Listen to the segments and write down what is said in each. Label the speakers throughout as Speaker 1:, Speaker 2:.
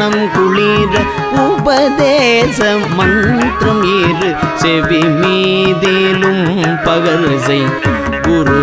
Speaker 1: மனம் குளிர உபதேச மந்திரம் இரு செவி மீதிலும் பகர்சை குரு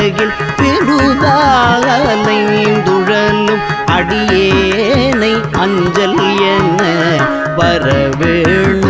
Speaker 1: குண்டுலகில் பெருதாலைந்துழலும் அடியேனை அஞ்சல் என வரவேணும்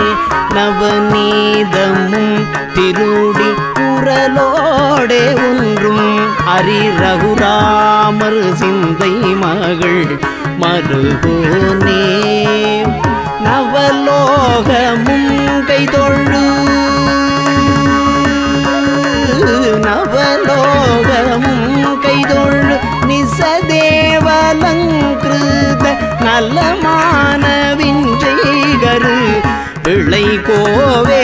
Speaker 1: நவநீதமும் திருடி குரலோடே ஒன்றும் அரி ரகுராமர் சிந்தை மகள் மறுபோனே நவலோகமும் கைதொழு. நவலோகமும் கைதொழு. நிசதேவலங்கிருத நலமான விஞ்சைகரு பிள்ளை கோவே.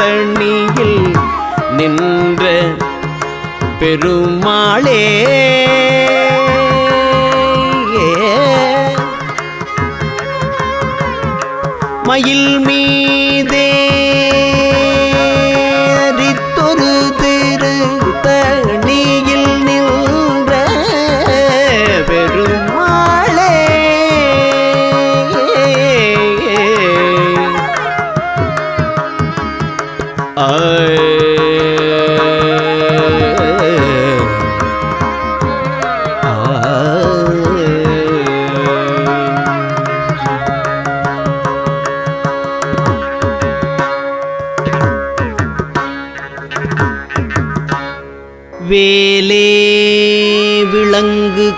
Speaker 1: தண்ணியில் நின்ற பெருமாளே. மயில்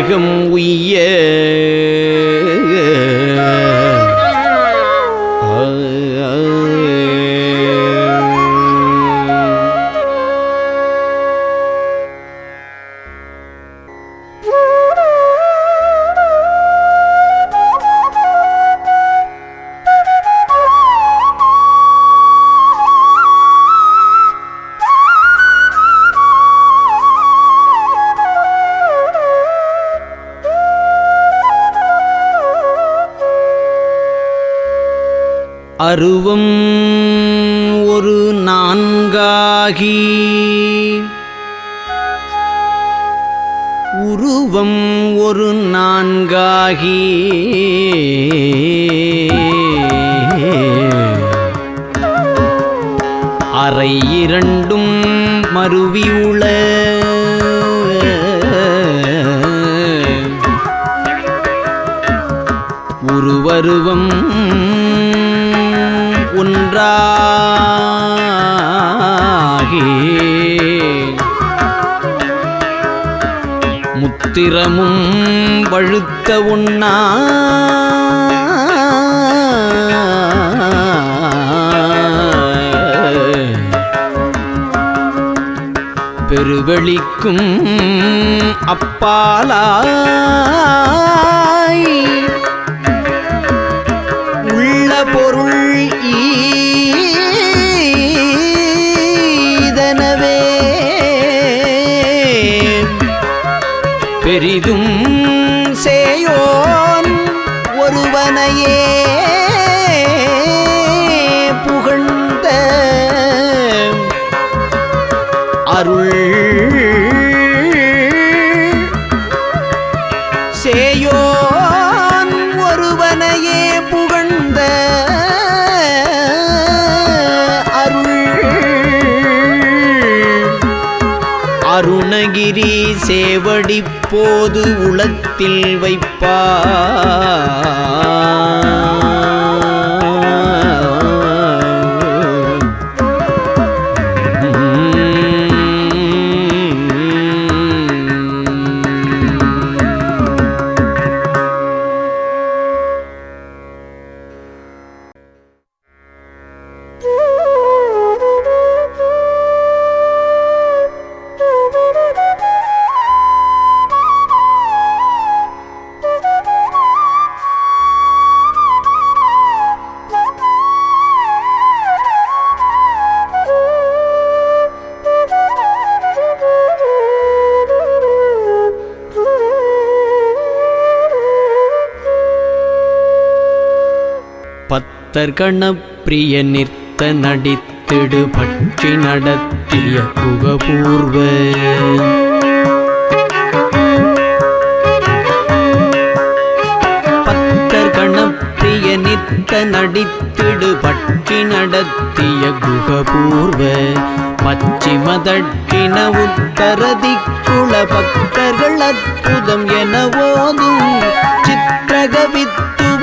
Speaker 1: உலகம் உய்ய பருவம் ஒரு நான்காகி. உருவம் ஒரு நான்காகி. அறை இரண்டும் மருவியுள உருவருவம் ஒன்றாகி முத்திரமும் வழுத்த உண்ணா. பெருவெளிக்கும் அப்பாலாய். பெரிதும் சேயோன் ஒருவனையே இப்போது உளத்தில் வைப்பா பத்தர் கணப்பிரிய நிற்க நடித்திடு பட்சி நடத்திய புகபூர்வ. பத்தர் நிற்க நடித்திடு பட்சி நடத்திய குகபூர்வ பச்சிம தட்சிண உத்தர பக்தர்கள் அற்புதம் என ஓதும். சித்திரகவித்துவ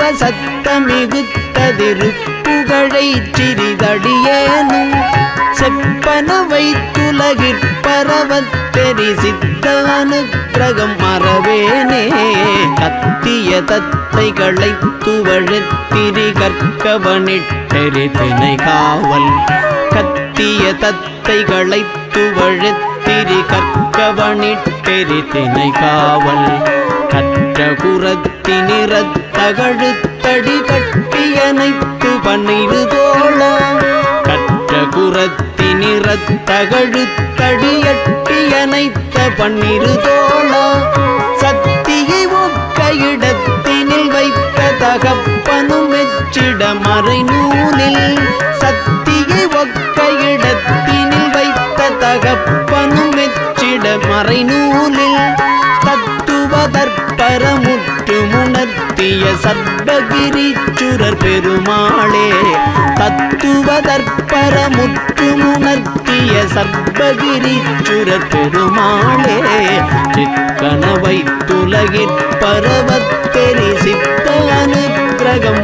Speaker 1: சத்தமிகுத்ததிருப்புகழை சிறிதடியேனும் செப்பன வைத்துலகிற்பரவத் பரவத்தெறி சித்தானுக்கிரகம் மறவேனே. கத்திய தத்தைகளை துவழத்திரி கற்கவனிட்டெறி திணை காவல். கத்திய தத்தைகளை துவழத் துவழத்திரி கற்கவனிட்டெரி திணை காவல். கற்ற குரத்தினிறத்தகழுத்தடி கட்டியனைத்து பன்னிரு தோழா கற்ற குரத்தினிறத்தகழுத்தடியட்டியனைத்த பன்னிரு தோழா. சக்தியை ஒக்க இடத்தினில் வைத்த தகப்பனும் வெச்சிட மறை நூலில் சத் மெச்சிட தத்துவ தற்பரமுற்று முணர்த்திய சர்வகிரிச்சுரர் பெருமாளே தத்துவ தற்பரமுற்று முணர்த்திய சர்வகிரிச்சுரர் பெருமாளே சிக்கனவை துலகிற் பரவத்தெரி சித்த அனுக்கிரகம்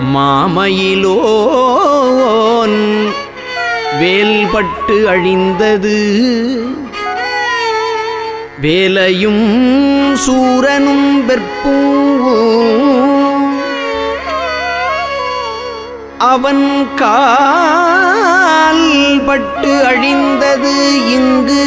Speaker 1: மாமையிலோன் வேல்பட்டு அழிந்தது. வேலையும் சூரனும் வெற்பூவும் அவன் கால்பட்டு அழிந்தது இங்கு.